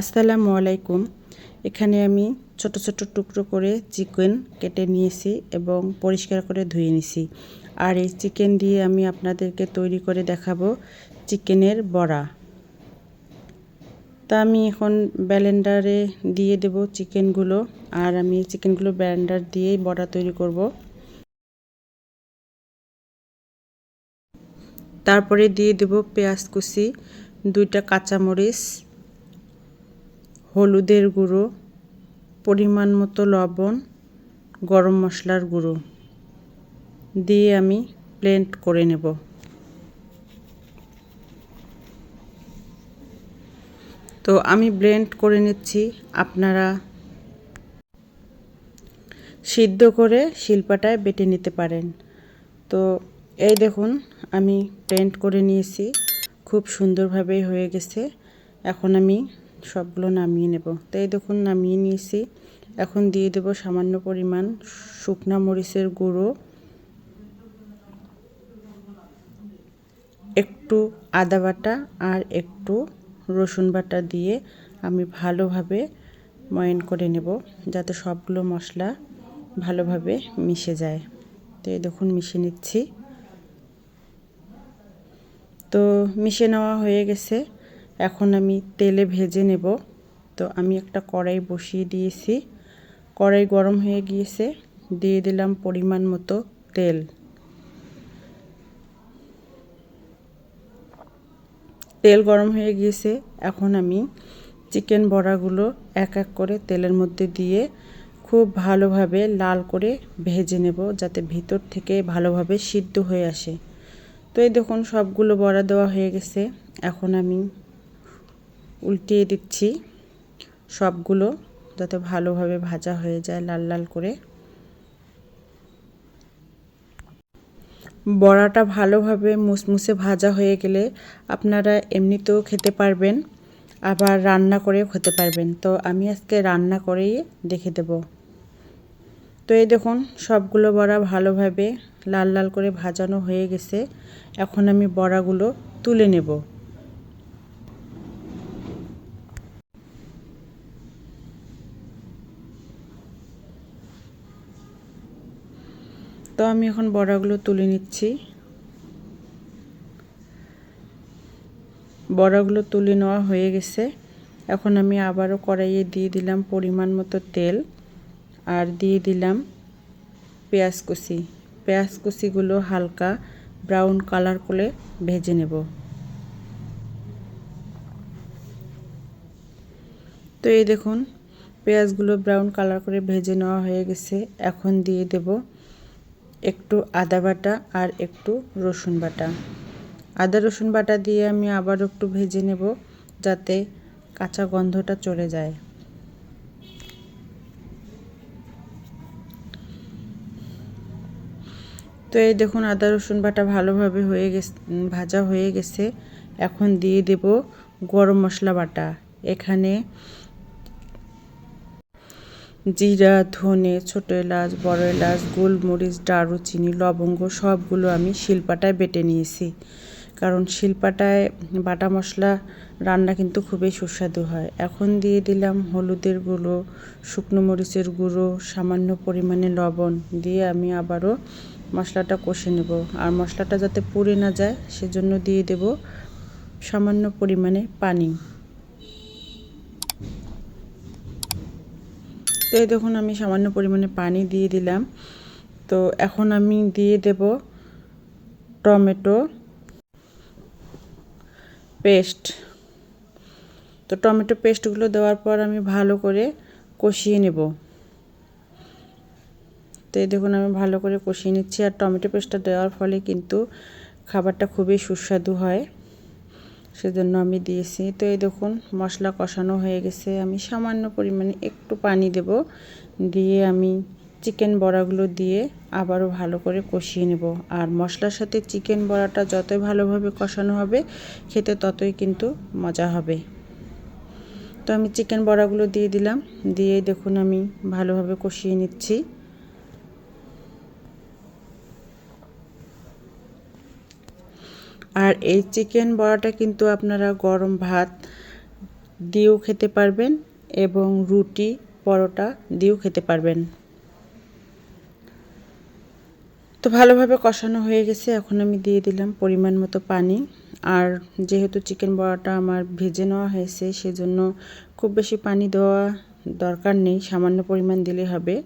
আসসালামু আলাইকুম। এখানে আমি ছোট ছোট টুকরো করে চিকেন কেটে নিয়েছি এবং পরিষ্কার করে ধুয়ে নিছি। আর এই চিকেন দিয়ে আমি আপনাদেরকে তৈরি করে দেখাবো চিকেনের বড়া। তা আমি এখন ব্যালেন্ডারে দিয়ে দেব চিকেনগুলো। আর আমি চিকেনগুলো ব্যালেন্ডার দিয়েই বড়া তৈরি করব। তারপরে দিয়ে দেব পেঁয়াজ কুচি, দুইটা কাঁচামরিচ হলুদের গুঁড়ো, পরিমাণ মতো লবণ, গরম মশলার গুঁড়ো দিয়ে আমি ব্লেন্ড করে নেব। তো আমি ব্লেন্ড করে নিচ্ছি, আপনারা সিদ্ধ করে শিল্পাটায় বেটে নিতে পারেন। তো এই দেখুন, আমি ব্লেন্ড করে নিয়েছি, খুব সুন্দরভাবে হয়ে গেছে। এখন আমি সবগুলো নামিয়ে নেব। তো এই দেখুন, নামিয়ে নিয়েছি। এখন দিয়ে দেব সামান্য পরিমাণ শুকনা মরিচের গুঁড়ো। একটু আদা বাটা আর একটু রসুন বাটা দিয়ে আমি ভালোভাবে ময়ন করে নেব, যাতে সবগুলো মশলা ভালোভাবে মিশে যায়। তো এই দেখুন মিশে নিচ্ছি। তো মিশে নেওয়া হয়ে গেছে। এখন আমি তেলে ভেজে নেব। তো আমি একটা কড়াই বসিয়ে দিয়েছি। কড়াই গরম হয়ে গিয়েছে। দিয়ে দিলাম পরিমাণ মতো তেল। তেল গরম হয়ে গিয়েছে। এখন আমি চিকেন বড়াগুলো এক এক করে তেলের মধ্যে দিয়ে খুব ভালোভাবে লাল করে ভেজে নেব যাতে ভিতর থেকে ভালোভাবে সিদ্ধ হয়ে আসে। তো এই দেখুন সবগুলো বড়া দেওয়া হয়ে গেছে। এখন আমি উল্টিয়ে দিচ্ছি সবগুলো যাতে ভালোভাবে ভাজা হয়ে যায় লাল লাল করে। বড়াটা ভালোভাবে মুসমুসে ভাজা হয়ে গেলে আপনারা এমনিতেও খেতে পারবেন, আবার রান্না করেও খেতে পারবেন। তো আমি আজকে রান্না করেই দেখে দেব। তো এই দেখুন, সবগুলো বড়া ভালোভাবে লাল লাল করে ভাজানো হয়ে গেছে। এখন আমি বড়াগুলো তুলে নেব। তো আমি এখন বড়াগুলো তুলে নিচ্ছি। বড়াগুলো তুলে নেওয়া হয়ে গেছে। এখন আমি আবারও কড়াইয়ে দিয়ে দিলাম পরিমাণ মতো তেল আর দিয়ে দিলাম পেঁয়াজ কুচি। পেঁয়াজ কুচিগুলো হালকা ব্রাউন কালার করে ভেজে নেব। তো এই দেখুন, পেঁয়াজগুলো ব্রাউন কালার করে ভেজে নেওয়া হয়ে গেছে। এখন দিয়ে দেব একটু আদা বাটা আর একটু রসুন বাটা। আদা রসুন বাটা দিয়ে আমি আবার একটু ভেজে নেব যাতে কাঁচা গন্ধটা চলে যায়। তো এই দেখুন আদা রসুন বাটা ভালোভাবে হয়ে গেছে ভাজা হয়ে গেছে। এখন দিয়ে দেব গরম মশলা বাটা। এখানে জিরা, ধনে, ছোটো এলাচ, বড় এলাচ, গোলমরিচ দারুচিনি লবঙ্গ সবগুলো আমি শিলপাটায় বেটে নিয়েছি। কারণ শিলপাটায় বাটা মশলা রান্না কিন্তু খুবই সুস্বাদু হয়। এখন দিয়ে দিলাম হলুদের গুঁড়ো, শুকনো মরিচের গুঁড়ো, সামান্য পরিমাণে লবণ দিয়ে আমি আবারও মশলাটা কষে নেব। আর মশলাটা যাতে পুড়ে না যায়, সেজন্য দিয়ে দেব সামান্য পরিমাণে পানি। তো এই দেখুন আমি সামান্য পরিমাণে পানি দিয়ে দিলাম। তো এখন আমি দিয়ে দেব টমেটো পেস্ট। তো টমেটো পেস্টগুলো দেওয়ার পর আমি ভালো করে কষিয়ে নেব। তো এই দেখুন আমি ভালো করে কষিয়ে নিচ্ছি। আর টমেটো পেস্টটা দেওয়ার ফলে কিন্তু খাবারটা খুবই সুস্বাদু হয়। সেজন্য আমি দিয়েছি। তো এই দেখুন, মশলা কষানো হয়ে গেছে। আমি সামান্য পরিমাণে একটু পানি দেব। দিয়ে আমি চিকেন বড়াগুলো দিয়ে আবারও ভালো করে কষিয়ে নেব। আর মশলার সাথে চিকেন বড়াটা যতই ভালোভাবে কষানো হবে, খেতে ততই কিন্তু মজা হবে। তো আমি চিকেন বড়াগুলো দিয়ে দিলাম। দিয়ে দেখুন আমি ভালোভাবে কষিয়ে নিচ্ছি। আর এই চিকেন বড়াটা কিন্তু আপনারা গরম ভাত দিয়েও খেতে পারবেন এবং রুটি, পরোটা দিয়েও খেতে পারবেন। তো ভালোভাবে কষানো হয়ে গেছে। এখন আমি দিয়ে দিলাম পরিমাণ মতো পানি। আর যেহেতু চিকেন বড়াটা আমার ভেজে নেওয়া হয়েছে, সেজন্য খুব বেশি পানি দেওয়া দরকার নেই। সামান্য পরিমাণ দিলে হবে।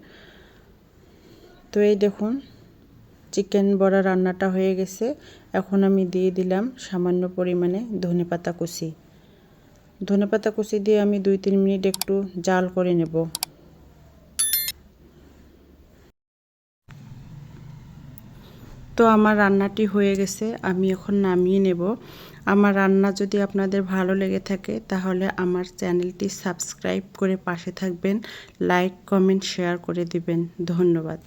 তো এই দেখুন চিকেন বড়া রান্নাটা হয়ে গেছে। এখন আমি দিয়ে দিলাম সামান্য পরিমাণে ধনে পাতা কুচি। ধনে পাতা কুচি দিয়ে আমি দুই তিন মিনিট একটু জাল করে নেব। তো আমার রান্নাটি হয়ে গেছে, আমি এখন নামিয়ে নেব। আমার রান্না যদি আপনাদের ভালো লেগে থাকে তাহলে আমার চ্যানেলটি সাবস্ক্রাইব করে পাশে থাকবেন, লাইক, কমেন্ট, শেয়ার করে দিবেন। ধন্যবাদ।